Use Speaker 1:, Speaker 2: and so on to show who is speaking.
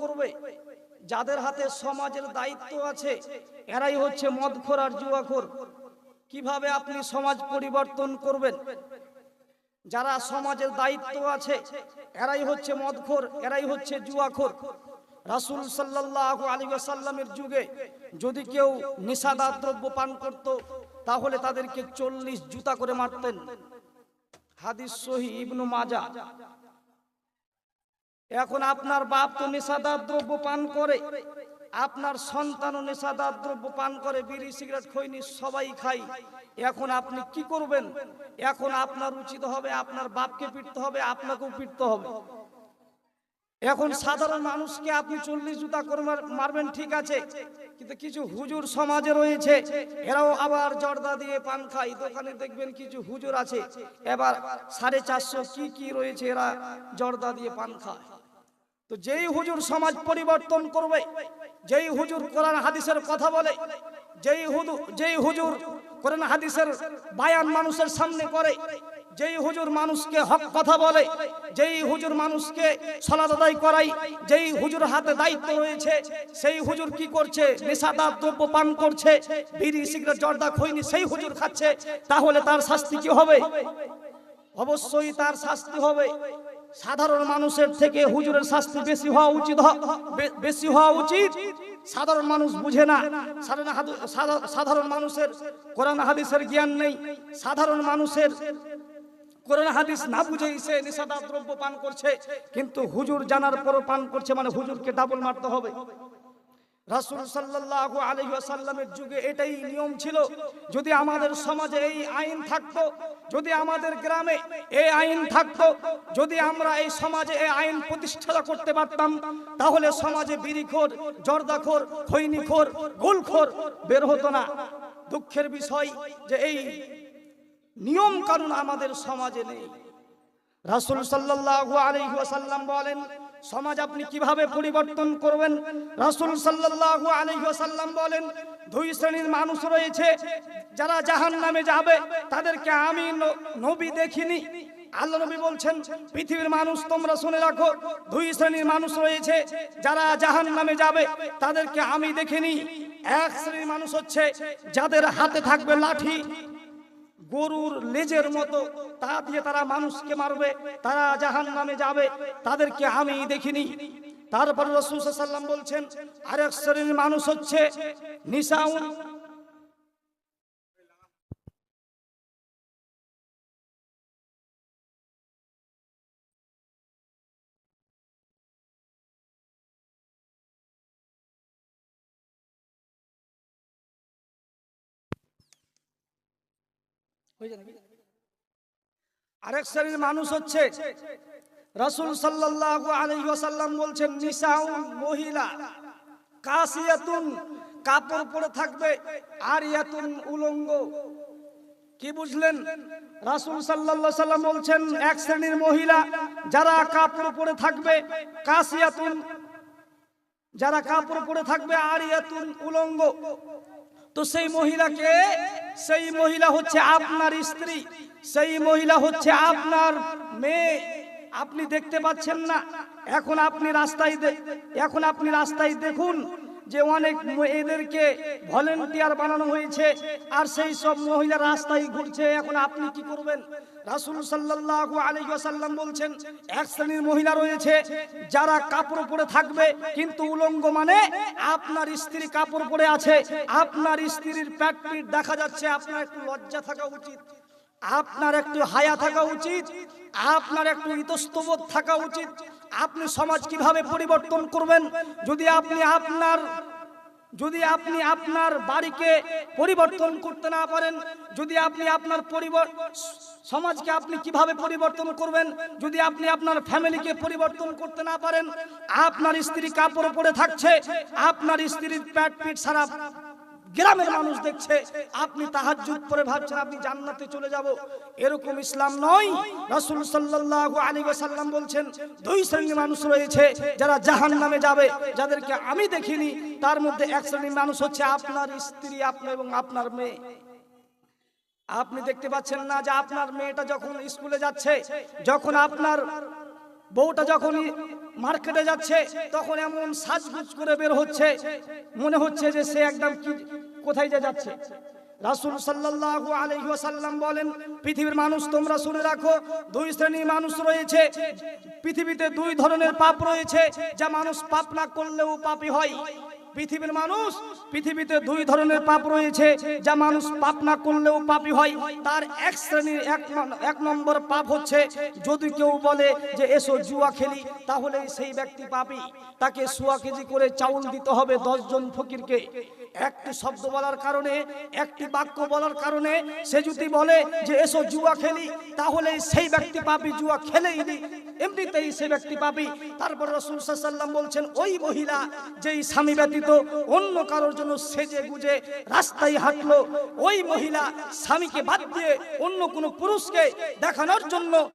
Speaker 1: করবে। যাদের হাতে সমাজের দায়িত্ব আছে, এরাই হচ্ছে মদখোর আর জুয়াখোর। কীভাবে আপনি সমাজ পরিবর্তন করবেন? যারা সমাজের দায়িত্ব আছে, এরাই হচ্ছে মদখোর, এরাই হচ্ছে জুয়াখোর। রাসূল সাল্লাল্লাহু আলাইহি ওয়াসাল্লামের যুগে যদি কেউ নিশাদার দ্রব্য পান করত, তাহলে তাদেরকে চল্লিশ জুতা করে মারতেন। হাদিস সহি ইবনু মাজা এখন আপনার বাপ তো নেশাদার দ্রব্য পান করে, আপনার সন্তানও নেশাদার দ্রব্য পান করে, বিড়ি, সিগারেট, খৈনি সবাই খাই এখন আপনি কি করবেন? এখন আপনার উচিত হবে, আপনার বাপকে পিটতে হবে, আপনাকেও পিটতে হবে। এখন সাধারণ মানুষকে আপনি চল্লিশ জুতা করে মারবেন, ঠিক আছে। কিন্তু কিছু হুজুর সমাজে রয়েছে, এরাও আবার জর্দা দিয়ে পান খায়। দোকানে দেখবেন কিছু হুজুর আছে, এবার সাড়ে চারশো কি কি রয়েছে এরা জর্দা দিয়ে পান খায়। তো যেই হুজুর সমাজ পরিবর্তন করবে, যেই হুজুর কোরআন হাদিসের কথা বলে, যেই হুজুর যেই হুজুর কোরআন হাদিসের বায়ান মানুষের সামনে করে, যেই হুজুর মানুষকে হক কথা বলে, যেই হুজুর মানুষকে সলাত আদায় করাই যেই হুজুর হাতে দায়িত্ব রয়েছে, সেই হুজুর কি করছে? নেশাদার দ্রব্য পান করছে, বিড়ি, সিগারেট, জর্দা, খৈনি সেই হুজুর খাচ্ছে, তাহলে তার শাস্তি কি হবে? অবশ্যই তার শাস্তি হবে। সাধারণ মানুষের থেকে হুজুরের শাস্তি বেশি হওয়া উচিত বেশি হওয়া উচিত। সাধারণ মানুষ বুঝে না। সাধারণ মানুষের কোরআন হাদিসের জ্ঞান নেই। সাধারণ মানুষের কোরআন হাদিস না বুঝেই সে নিষেধাদ্রব্য পান করছে। কিন্তু হুজুর জানার পর পান করছে মানে হুজুরকে ডাবল মারতে হবে। রাসূল সাল্লাল্লাহু আলাইহি ওয়াসাল্লামের যুগে এটাই নিয়ম ছিল, যদি আমাদের সমাজে এই আইন থাকতো, যদি আমাদের গ্রামে এই আইন থাকতো, যদি আমরা এই সমাজে এই আইন প্রতিষ্ঠা করতে পারতাম, তাহলে সমাজে বিড়িখোর, জর্দাখোর, খৈনিখোর, গোলখোর বের হতো না। দুঃখের বিষয় যে এই নিয়ম কানুন আমাদের সমাজে নেই। রাসূল সাল্লাল্লাহু আলাইহি ওয়াসাল্লাম বলেন, সমাজ আপনি কীভাবে পরিবর্তন করবেন? রাসূল সাল্লাল্লাহু আলাইহি ওয়াসাল্লাম বলেন, দুই শ্রেণির মানুষ রয়েছে, যারা জাহান নামে যাবে, তাদেরকে আমি নবী দেখিনি। আল্লাহ নবী বলছেন, পৃথিবীর মানুষ তোমরা শুনে রাখো, দুই শ্রেণির মানুষ রয়েছে, যারা জাহান নামে যাবে, তাদেরকে আমি দেখিনি। এক শ্রেণির মানুষ হচ্ছে, যাদের হাতে থাকবে লাঠি গরুর লেজের মতো তা দিয়ে তারা মানুষকে মারবে, তারা জাহান নামে যাবে, তাদেরকে আমি দেখিনি। তারপর রসুল সাল্লাম বলছেন, আরেক শ্রেণির মানুষ হচ্ছে নিশাউন আরেক শ্রেণির মানুষ হচ্ছে রাসূল ওয়াসাল্লাম বলছেন, নিসাউন মহিলা, কাসিয়াতুন, কাপড় পরে থাকবে আর ইয়াতুন উলঙ্গ। কি বুঝলেন? রাসূল সাল্লাম বলছেন, এক শ্রেণির মহিলা, যারা কাপড় পরে থাকবে, কাসিয়াতুন, যারা কাপড় পরে থাকবে আর ইয়াতুন উলঙ্গ। তো সেই মহিলাকে, সেই মহিলা হচ্ছে আপনার স্ত্রী, সেই মহিলা হচ্ছে আপনার মেয়ে। আপনি দেখতে পাচ্ছেন না, এখন আপনি রাস্তায় এখন আপনি রাস্তায় দেখুন যে অনেক মেয়েদেরকে ভলেন্টিয়ার বানানো হয়েছে, আর সেই সব মহিলা রাস্তায় ঘুরছে। এখন আপনি কি করবেন? রাসূল সাল্লাল্লাহু আলাইহি ওয়াসাল্লাম বলছেন, এক শ্রেণির মহিলা রয়েছে, যারা কাপড় পরে থাকবে, কিন্তু উলঙ্গ মানে আপনার স্ত্রী কাপড় পরে আছে। আপনার স্ত্রীর প্যাট পিট দেখা যাচ্ছে আপনার একটু লজ্জা থাকা উচিত, আপনার একটু হায়া থাকা উচিত, আপনার একটু ইতস্তবোধ থাকা উচিত আপনি সমাজ কীভাবে পরিবর্তন করবেন? যদি আপনি আপনার, যদি আপনি আপনার বাড়িকে পরিবর্তন করতে না পারেন, যদি আপনি আপনার পরিবার, সমাজকে আপনি কীভাবে পরিবর্তন করবেন? যদি আপনি আপনার ফ্যামিলিকে পরিবর্তন করতে না পারেন, আপনার স্ত্রী কাপড় পরে থাকছে, আপনার স্ত্রীর প্যাট পিট সারা গ্রামের মানুষ দেখছে, আপনি তাহাজ্জুদ পরে ভাবছেন আপনি জান্নাতে চলে যাব। এরকম ইসলাম নয়। রাসূল সাল্লাল্লাহু আলাইহি ওয়াসাল্লাম বলছেন, দুই শ্রেণির মানুষ রয়েছে যারা জাহান্নামে যাবে। যাদেরকে আমি দেখিনি, তার মধ্যে এক শ্রেণির মানুষ হচ্ছে আপনার স্ত্রী আপনার এবং আপনার মেয়ে। আপনি দেখতে পাচ্ছেন না যে আপনার মেয়েটা যখন স্কুলে যাচ্ছে, যখন আপনার বউটা যখন মার্কেটে যাচ্ছে, তখন এমন সাজগুজ করে বের হচ্ছে। মনে হচ্ছে যে সে একদম কি, কোথায় যে যাচ্ছে? রাসুল সাল্লাহ আলহ্লাম বলেন, পৃথিবীর মানুষ তোমরা শুনে রাখো, দুই শ্রেণির মানুষ রয়েছে। পৃথিবীতে দুই ধরনের পাপ রয়েছে, যা মানুষ পাপ না করলেও পাপি হয়। পৃথিবীর মানুষ, পৃথিবীতে দুই ধরনের পাপ রয়েছে, যা মানুষ পাপ না করলেও পাপী হয়। তার এক শ্রেণির এক নম্বর পাপ হচ্ছে, যদি কেউ বলে যে, এসো জুয়া খেলি তাহলে সেই ব্যক্তি পাপী। তাকে সোয়া কেজি করে চাউল দিতে হবে দশজন ফকিরকে। একটি শব্দ বলার কারণে, একটি বাক্য বলার কারণে, সে যদি বলে যে, এসো জুয়া খেলি তাহলে সেই ব্যক্তি পাপী, জুয়া খেলেই এমনিতেই সে ব্যক্তি পাপী। তারপর রসুল সাল্লাম বলছেন, ওই মহিলা যেই স্বামী ব্যতীত অন্য কারোর জন্য সেজে গুজে রাস্তায় হাঁটলো। ওই মহিলা স্বামীকে বাদ দিয়ে অন্য কোনো পুরুষকে দেখানোর জন্য